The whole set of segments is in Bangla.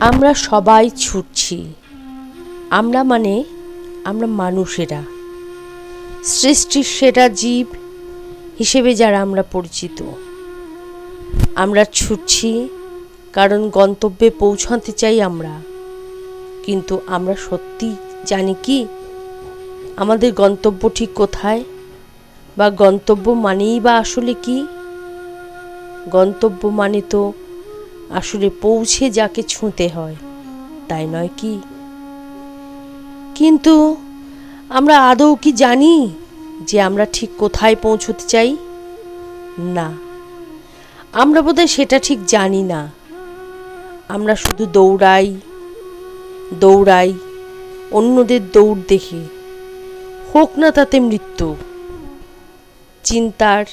আমরা সবাই ছুটছি। আমরা মানে আমরা মানুষেরা। সৃষ্টির সেরা জীব হিসেবে যারা আমরা পরিচিত। আমরা ছুটছি কারণ গন্তব্যে পৌঁছাতে চাই আমরা। কিন্তু আমরা সত্যি জানি কি? আমাদের গন্তব্য ঠিক কোথায়? বা গন্তব্য মানেই বা আসলে কি? গন্তব্য মানে তো আসলে পৌঁছে যাকে ছুঁতে হয়, তাই নয় কি? কিন্তু আমরা আদৌ কি জানি যে আমরা ঠিক কোথায় পৌঁছতে চাই? না। আমরা বোধহয় সেটা ঠিক জানি না। আমরা শুধু দৌড়াই দৌড়াই, অন্যদের দৌড় দেখে। হোক না তাতে মৃত্যু। চিন্তার,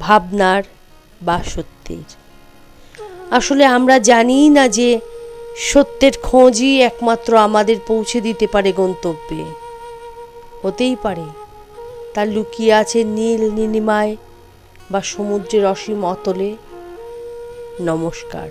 ভাবনার বা সত্যের। আসলে আমরা জানিই না যে সত্যের খোঁজই একমাত্র আমাদের পৌঁছে দিতে পারে গন্তব্যে। হতেই পারে। তার লুকিয়ে আছে নীল নীলিমায় বা সমুদ্রের অসীম অতলে। নমস্কার।